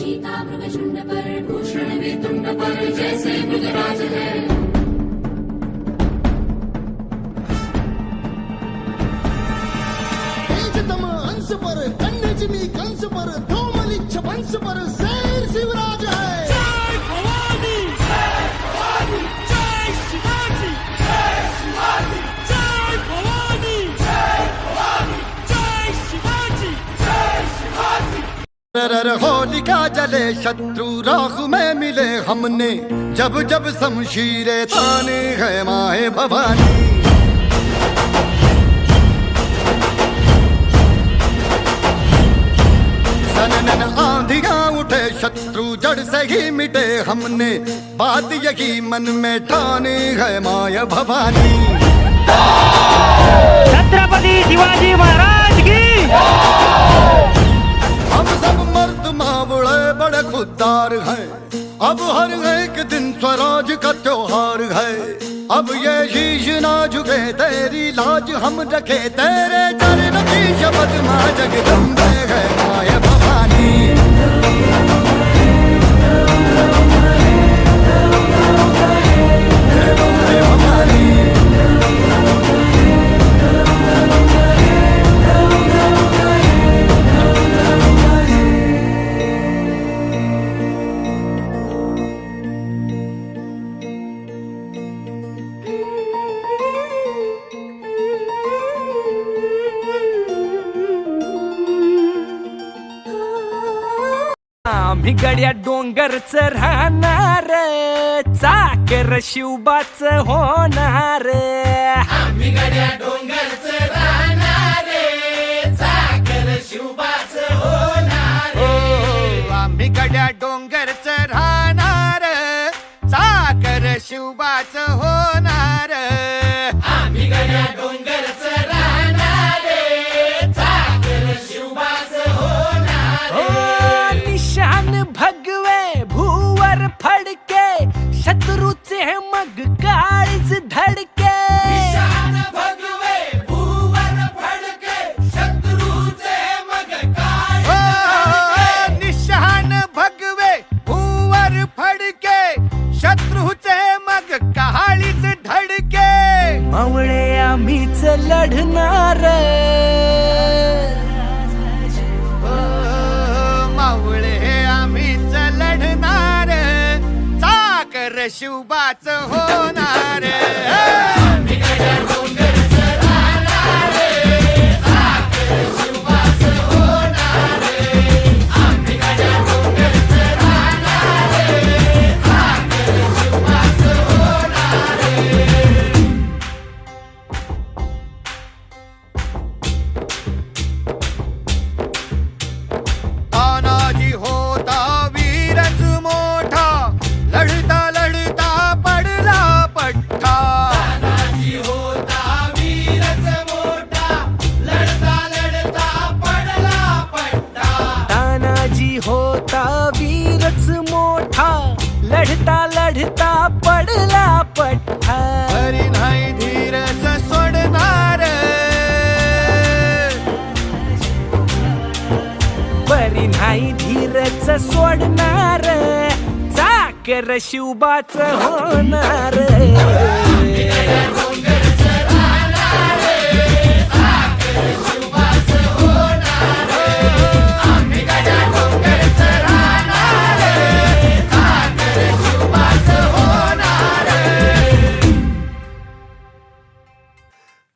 ीता प्रवचण्डोषण रर होलिका जले शत्रु राहु में मिले हमने। जब जब शमशीरे ताने है माए भवानी। सनन आंधियाँ उठे शत्रु जड़ से ही मिटे हमने। बात यही मन में ठाने है माया भवानी। छत्रपति शिवाजी महाराज की। हम सब बड़े है। अब हर एक दिन स्वराज का त्योहार है। अब ये शीश ना झुके, तेरी लाज हम रखे। तेरे चरण की शपथ, माँ जगदम्बे है माया भवानी। आम्ही गड्या डोंगरच राहणार चाकर शिवबाच होणार. आम्ही गड्या डोंगरच राहणार चाकर शिवबाच होणार. शत्रूचे मग काळीच धडके. निशान भगवे भूवर फडके शत्रूचे मग कहाळीच धडके. मावळे आम्हीच लढणार. शिवबाच होणार धीरच सोडणार चाकर शिवबाच होणार.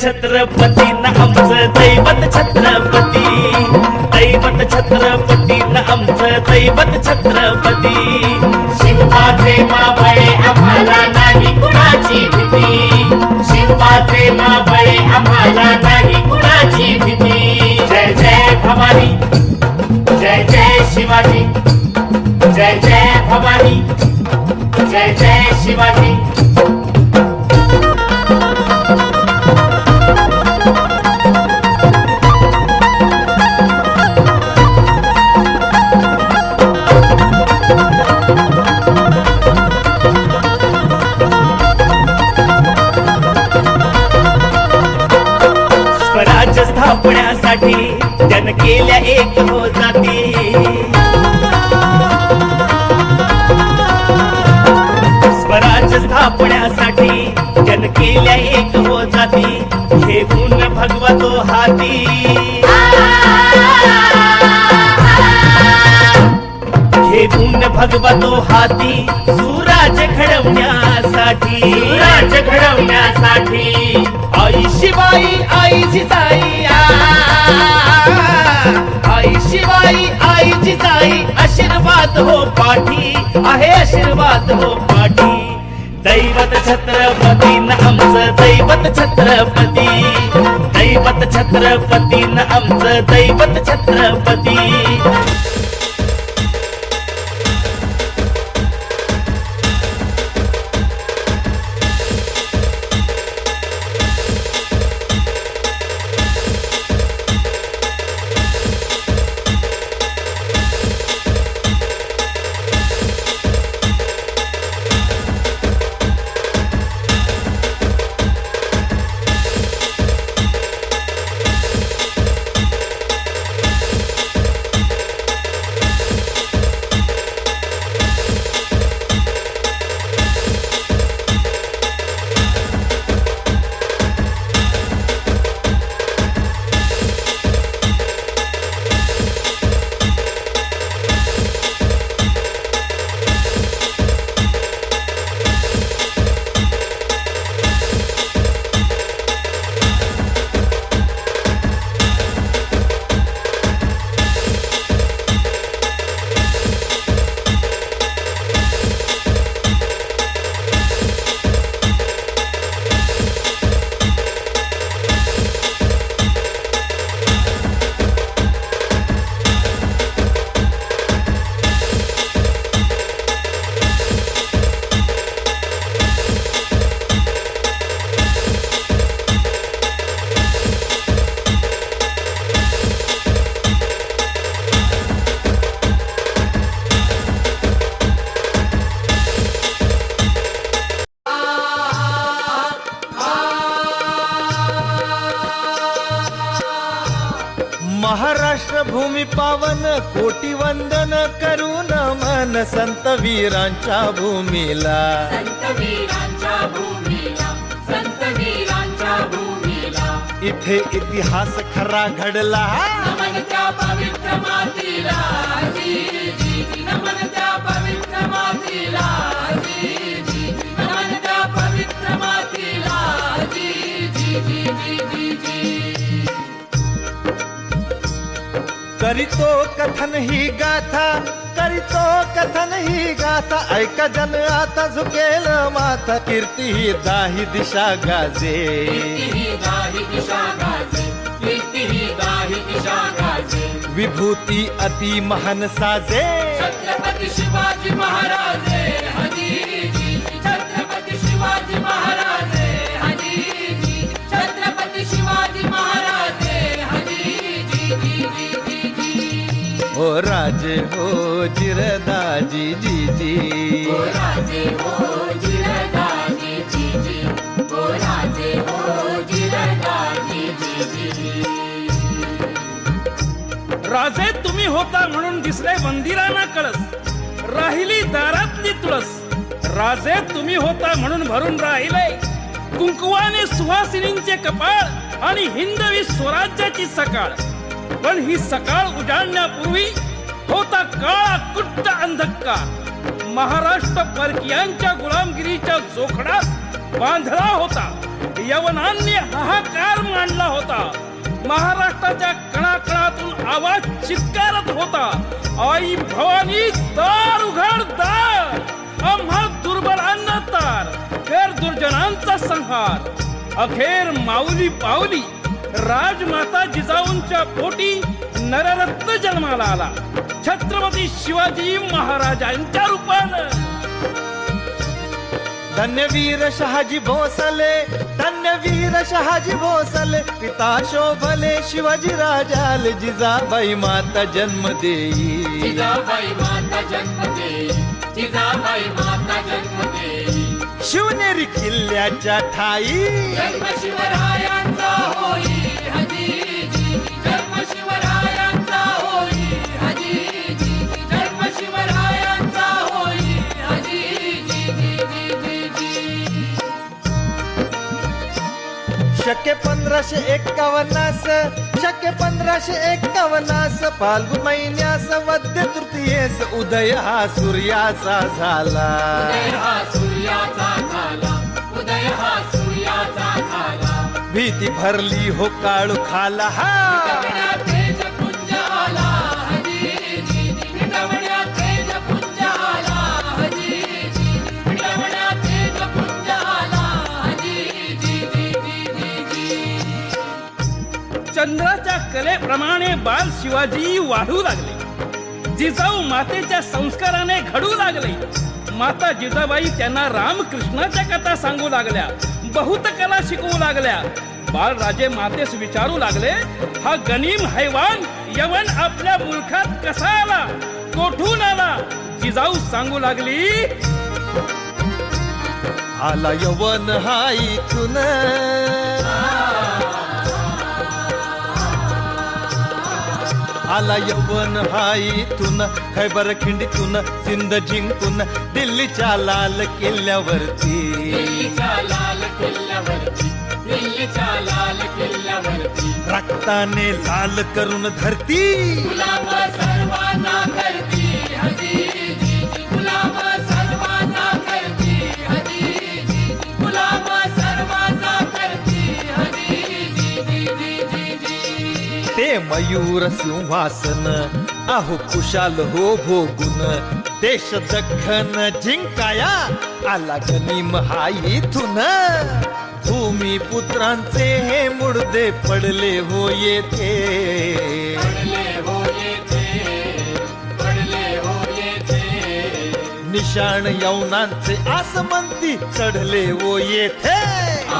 छत्रपती ना आमचं दैवत छत्रपती. दैवत छत्रपती ना आमचं दैवत छत्रपती. शिवबाचे माबळे आम्हाला नाही कुणाची भीती. शिवबाचे माबळे आम्हाला नाही कुणाची भीती. जय जय भवानी जय जय शिवाजी जय जय भवानी जय जय शिवाजी. केल्या एक हो जाती. हे गुण भगवतो हाती. हे गुण भगवतो हाती सुराज घडवण्यासाठी. सुराज घडवण्यासाठी. आई शिवाई आई जिजाई आई शिवाई आई जिजाई आशीर्वाद हो पाठी. आहे आशीर्वाद हो पाठी दैवत छत्रपती न आमचं दैवत छत्रपती. दैवत छत्रपती न आमचं दैवत छत्रपती. भूमी पावन कोटी वंदन करून मन संत वीरांच्या भूमीला. इथे इतिहास खरा घडला. करीतो कथन ही गाथा करीतो कथन ही गाथा ऐका जन आता झुकेल माथा कीर्ती ही दाही दिशा गाजे. विभूती अति महान साजे. राजे हो जिरदाजी जी जी ओ राजे हो जिरदाजी जी जी ओ राजे हो जिरदाजी जी जी राजे तुम्ही होता म्हणून दिसले मंदिराना कळस. राहिली दारातली तुळस. राजे तुम्ही होता म्हणून भरून राहिले. कुंकुवाने सुहासिनींचे कपाळ आणि हिंदवी स्वराज्याची सकाळ. पण ही सकाळ उजाडण्यापूर्वी होता काळा कुट्ट अंधकार. महाराष्ट्र परकीयांच्या गुलामगिरीच्या जोखडात बांधला होता. यवनांनी हाहाकार मांडला होता. महाराष्ट्राच्या कणाकणातून आवाज चित्कारत होता. आई भवानी दार उघड दार. आम्हा दुर्बलांना तार. फेर दुर्जनांचा संहार. अखेर माऊली पावली राजमाता जिजाऊंच्या पोटी नररत्न जन्माला आला. छत्रपती शिवाजी महाराजांच्या रूपानं. धन्यवीर शहाजी भोसले धन्यवीर शहाजी भोसले पिता शोभले शिवाजी राजाले जिजाबाई माता जन्म देई जिजाबाई माता जन्म देई जिजाबाई माता जन्म देई शिवनेरी किल्ल्याच्या ठाई. जन्म शिवरायांचा होई शके पंधराशे एक्कावन्नास शके पंधराशे एक्कावन्नास फाल्गुन महिन्यास वद्य तृतीयेस उदय हा सूर्याचा झाला. उदय हा सूर्याचा झाला उदय हा सूर्याचा झाला. भीती भरली हो काळू खाला हा चंद्राच्या कलेप्रमाणे बाल शिवाजी वाढू लागले. जिजाऊ मातेच्या संस्काराने घडू लागले. माता जिजाबाई त्यांना रामकृष्णाच्या कथा सांगू लागल्या. बहुत कला शिकवू लागल्या. बाळराजे मातेस विचारू लागले हा गनीम हैवान यवन आपल्या मुलखात कसा आला? कोठून आला? जिजाऊ सांगू लागली आला यवन हा इथून. आला यवन हा इथून खैबर खिंडीतून सिंध जिंकून दिल्लीच्या लाल किल्ल्यावरती. दिल्लीच्या लाल किल्ल्यावरती दिल्लीच्या लाल किल्ल्यावरती. रक्ताने लाल करून धरती. मयूर सिंहासन आहो खुशाल हो भोगून. देश दख्खन जिंकाया आला गनीम हा इथून. भूमी पुत्रांचे हे मुडदे पडले हो येथे. हो पडले हो येथे. निशाण यवनांचे आसमंती चढले हो येथे.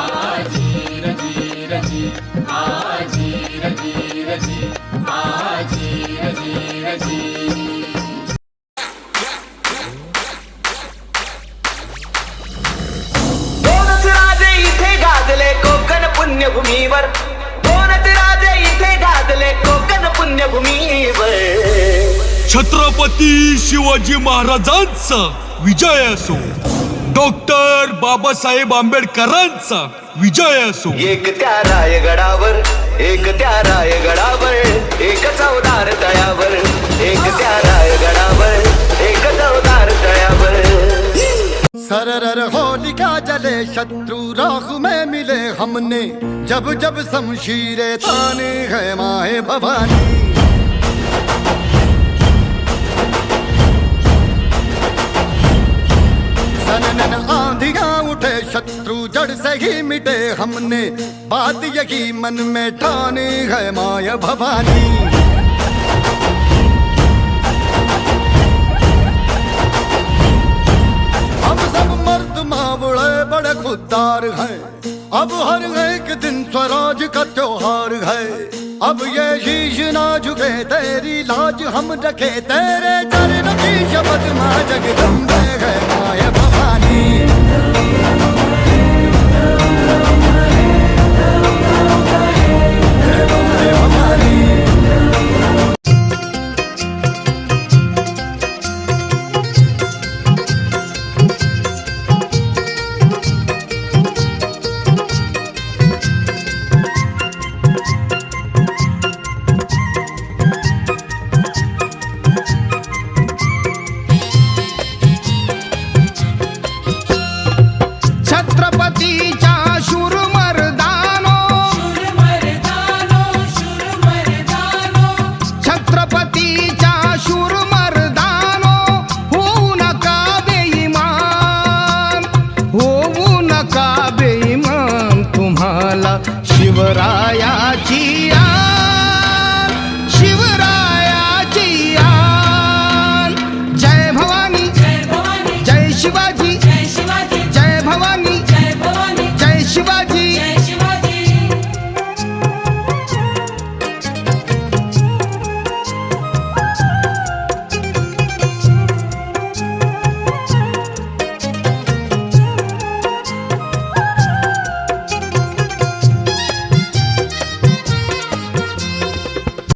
आजी रजी रजी आजी. इथे गाजले कोकण पुण्यभूमीवर. दोनच राजे इथे गाजले कोकण पुण्यभूमीवर. छत्रपती शिवाजी महाराजांचा विजय असो. डॉक्टर बाबासाहेब आंबेडकरांचा विजय असो. एक त्या रायगडावर एक त्या रायगडावर एक चौदार तळ्यावर एक त्या रायगडावर एक चौदार तळ्यावर सरर होलिका जले शत्रु राहु में मिले हमने, जब जब शमशीरे ताने है माए भवानी। शत्रु जड़ से ही मिटे हमने। बात यही मन में ठानी है माया भवानी। हम सब मर्द मावड़े बड़े खुददार हैं। अब हर एक दिन स्वराज का त्योहार है। अब ये शीश ना झुके, तेरी लाज हम रखे। तेरे चरण की शपथ माँ जगदम्बे है माया भवानी। Hallelujah.